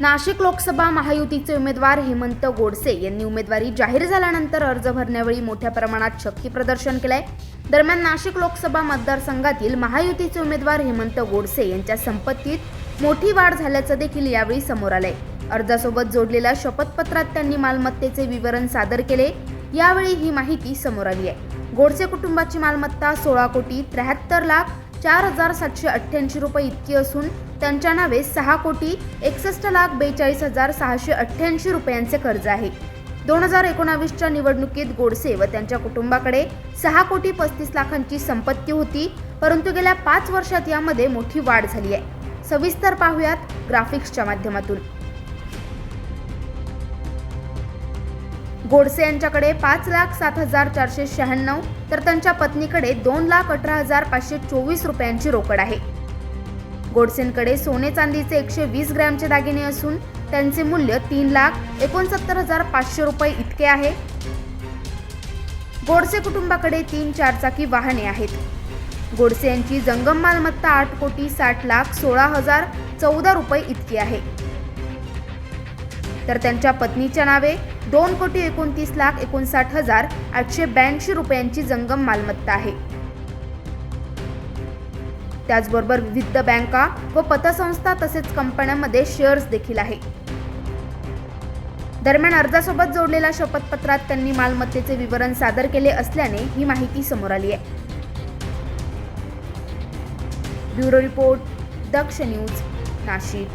नाशिक लोकसभा महायुतीचे उमेदवार हेमंत गोडसे यांनी उमेदवारी जाहीर झाल्यानंतर अर्ज भरण्यावेळी मोठ्या प्रमाणात शक्ती प्रदर्शन केलंय. दरम्यान नाशिक लोकसभा मतदारसंघातील महायुतीचे उमेदवार हेमंत गोडसे यांच्या संपत्तीत मोठी वाढ झाल्याचं देखील यावेळी समोर आलंय. अर्जासोबत जोडलेल्या शपथपत्रात त्यांनी मालमत्तेचे विवरण सादर केले. यावेळी ही माहिती समोर आली आहे. गोडसे कुटुंबाची मालमत्ता सोळा कोटी त्र्याहत्तर लाख चार हजार सातशे अठ्ठ्याऐंशी रुपये इतकी असून त्यांच्या नावे सहा कोटी एकसष्ट लाख बेचाळीस हजार सहाशे अठ्ठ्याऐंशी रुपयांचे कर्ज आहे. दोन हजार एकोणावीसच्या निवडणुकीत गोडसे व त्यांच्या कुटुंबाकडे सहा कोटी पस्तीस लाखांची संपत्ती होती परंतु गेल्या पाच वर्षात यामध्ये मोठी वाढ झाली आहे. सविस्तर पाहूयात ग्राफिक्सच्या माध्यमातून. गोडसे यांच्याकडे पाच लाख सात हजार चारशे शहाण्णव तर त्यांच्या पत्नीकडे दोन लाख अठरा हजार पाचशे चोवीस रुपयांची रोकड आहे. गोडसेंकडे सोने चांदीचे एकशे वीस ग्रॅमचे दागिने असून त्यांचे मूल्य तीन लाख एकोणसत्तर हजार पाचशे रुपये इतके आहे. गोडसे कुटुंबाकडे तीन चारचाकी वाहने आहेत. गोडसे यांची जंगम मालमत्ता आठ कोटी साठ लाख सोळा हजार चौदा रुपये इतकी आहे. तर त्यांच्या पत्नीच्या नावे दोन कोटी एकोणतीस लाख एकोणसाठ हजार आठशे ब्याऐंशी रुपयांची जंगम मालमत्ता आहे. त्याचबरोबर विविध बँका व पतसंस्था तसेच कंपन्यांमध्ये शेअर्स देखील आहे. दरम्यान अर्जासोबत जोडलेल्या शपथपत्रात त्यांनी मालमत्तेचे विवरण सादर केले असल्याने ही माहिती समोर आली आहे. Bureau report Daksh news Nashik.